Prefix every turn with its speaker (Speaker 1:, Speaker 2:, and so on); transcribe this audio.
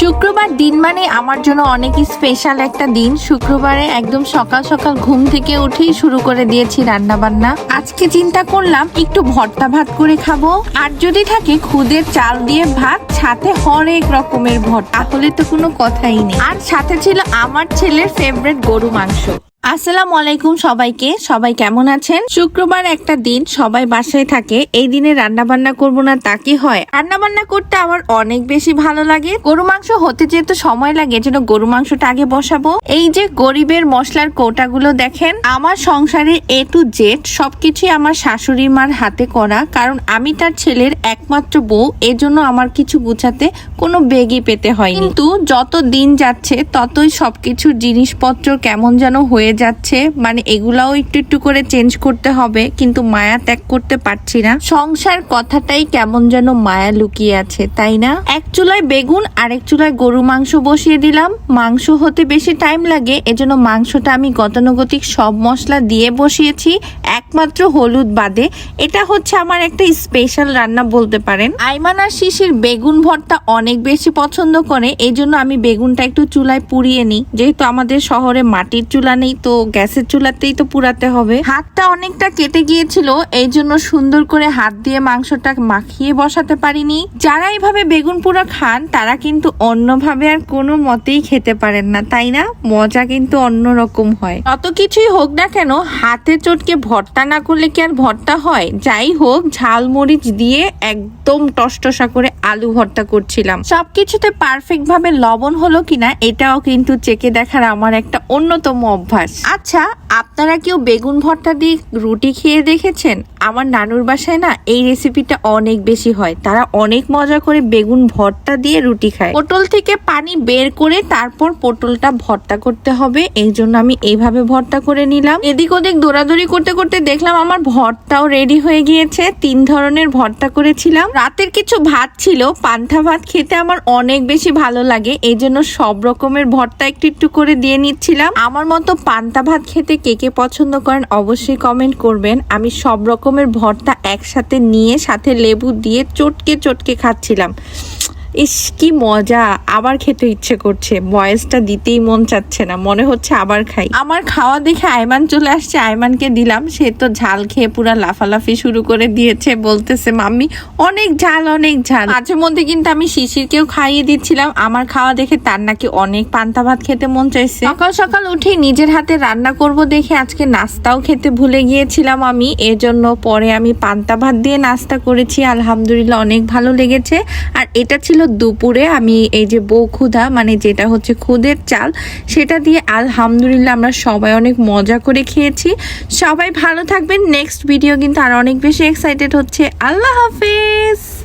Speaker 1: শুক্রবার দিন মানে আমার জন্য অনেকই স্পেশাল একটা দিন। শুক্রবারে একদম সকাল সকাল ঘুম থেকে উঠেই শুরু করে দিয়েছি রান্না বান্না আজকে চিন্তা করলাম, একটু ভর্তা ভাত করে খাব। আর যদি থাকে খুদের চাল দিয়ে ভাত, সাথে হরেক রকমের ভর্তা। তাহলে তো কোনো কথাই নেই। আর সাথে ছিল আমার ছেলের ফেভারেট গরু মাংস। আসসালামু আলাইকুম সবাইকে। সবাই কেমন আছেন? শুক্রবার একটা দিন সবাই বাসায় থাকে। এই দিনে রান্না বান্না করব না তা কি হয়? রান্না বান্না করতে আমার অনেক বেশি ভালো লাগে। গরু মাংস হতে যেহেতু সময় লাগে যেন গরু মাংসটা আগে বসাবো। এই যে গরিবের মশলার কৌটাগুলো দেখেন, আমার সংসারে এ টু জেড সবকিছুই আমার শাশুড়ি মার হাতে করা। কারণ আমি তার ছেলের একমাত্র বউ, এজন্য আমার কিছু গুছাতে কোনো বেগই পেতে হয় কিন্তু যত দিন যাচ্ছে, ততই সবকিছুর জিনিসপত্র কেমন যেন হয়ে যাচ্ছে মানে এগুলাও একটু একটু করে চেঞ্জ করতে হবে, কিন্তু মায়া ত্যাগ করতে পারছি না। সংসার কথাটাই কেমন যেন মায়া লুকিয়ে আছে, তাই না? এক চুলায় বেগুন আর এক চুলায় গরু মাংস বসিয়ে দিলাম। মাংস হতে বেশি টাইম লাগে, এজন্য মাংসটা আমি গতানুগতিক সব মশলা দিয়ে বসিয়েছি, একমাত্র হলুদ বাদে। এটা হচ্ছে আমার একটা স্পেশাল রান্না বলতে পারেন। আইমান আর শিশির বেগুন ভর্তা অনেক বেশি পছন্দ করে এই জন্য আমি বেগুনটা একটু চুলায় পুড়িয়ে নিই। যেহেতু আমাদের শহরে মাটির চুলা নেই তো গ্যাসের চুলাতেই তো পুরাতে হবে। হাতটা অনেকটা কেটে গিয়েছিল, এই জন্য সুন্দর করে হাত দিয়ে মাংসটা মাখিয়ে বসাতে পারিনি। যারা এইভাবে বেগুন পোড়া খান, তারা কিন্তু অন্যভাবে আর কোনো মতেই খেতে পারেন না, তাই না? মজা কিন্তু অন্যরকম হয়। অত কিছুই হোক না কেন, হাতে চটকে ভর্তা না করলে কি আর ভর্তা হয়? যাই হোক, ঝাল মরিচ দিয়ে একদম টসটসা করে আলু ভর্তা করছিলাম। সবকিছুতে পারফেক্ট ভাবে লবণ হলো কিনা, এটাও কিন্তু চেকে দেখার আমার একটা অন্যতম অভ্যাস। আচ্ছা আপনারা কেউ বেগুন ভর্তা দিয়ে রুটি খেয়ে দেখেছেন? আমার নানুর বাসায় না এই রেসিপিটা অনেক বেশি হয়। তারা অনেক মজা করে বেগুন ভর্তা দিয়ে রুটি খায়। পটল থেকে পানি বের করে তারপর পটলটা ভর্তা করতে হবে। এই জন্য আমি এইভাবে ভর্তা করে নিলাম। এদিক ওদিক দৌড়াদৌড়ি করতে করতে দেখলাম আমার ভর্তাও রেডি হয়ে গিয়েছে। তিন ধরনের ভর্তা করেছিলাম। রাতের কিছু ভাত ছিল। পান্থা ভাত খেতে আমার অনেক বেশি ভালো লাগে। এই জন্য সব রকমের ভর্তা একটু একটু করে দিয়ে নিচ্ছিলাম। আমার মতো পান্তা ভাত খেতে কে কে পছন্দ করেন অবশ্যই কমেন্ট করবেন। আমি সব রকমের ভর্তা একসাথে নিয়ে সাথে লেবু দিয়ে চটকে চটকে খাচ্ছিলাম। ইস, কি মজা। আবার খেতে ইচ্ছে করছে। বয়সটা দিতেই মন চাচ্ছে না। মনে হচ্ছে আবার খাই। আমার খাওয়া দেখে আয়মান চলে আসছে। আয়মানকে দিলাম। সে তো ঝাল খেয়ে পুরা লাফালাফি শুরু করে দিয়েছে। বলতেছে, মাম্মি, অনেক ঝাল অনেক ঝাল। মাঝে মধ্যে কিন্তু আমি শিশিরকেও খাইয়ে দিচ্ছিলাম। আমার খাওয়া দেখে তার নাকি অনেক পান্তা ভাত খেতে মন চাইছে। সকাল সকাল উঠে নিজের হাতে রান্না করব দেখে আজকে নাস্তাও খেতে ভুলে গিয়েছিলাম আমি। এজন্য পরে আমি পান্তা ভাত দিয়ে নাস্তা করেছি। আলহামদুলিল্লাহ, অনেক ভালো লেগেছে। আর এটা ছিল দুপুরে আমি এই যে বউ ক্ষুধা মানে যেটা হচ্ছে খুদের চাল, সেটা দিয়ে আলহামদুলিল্লাহ আমরা সবাই অনেক মজা করে খেয়েছি। সবাই ভালো থাকবেন। নেক্সট ভিডিও কিন্তু আর অনেক বেশি এক্সাইটেড হচ্ছে। আল্লাহ হাফিজ!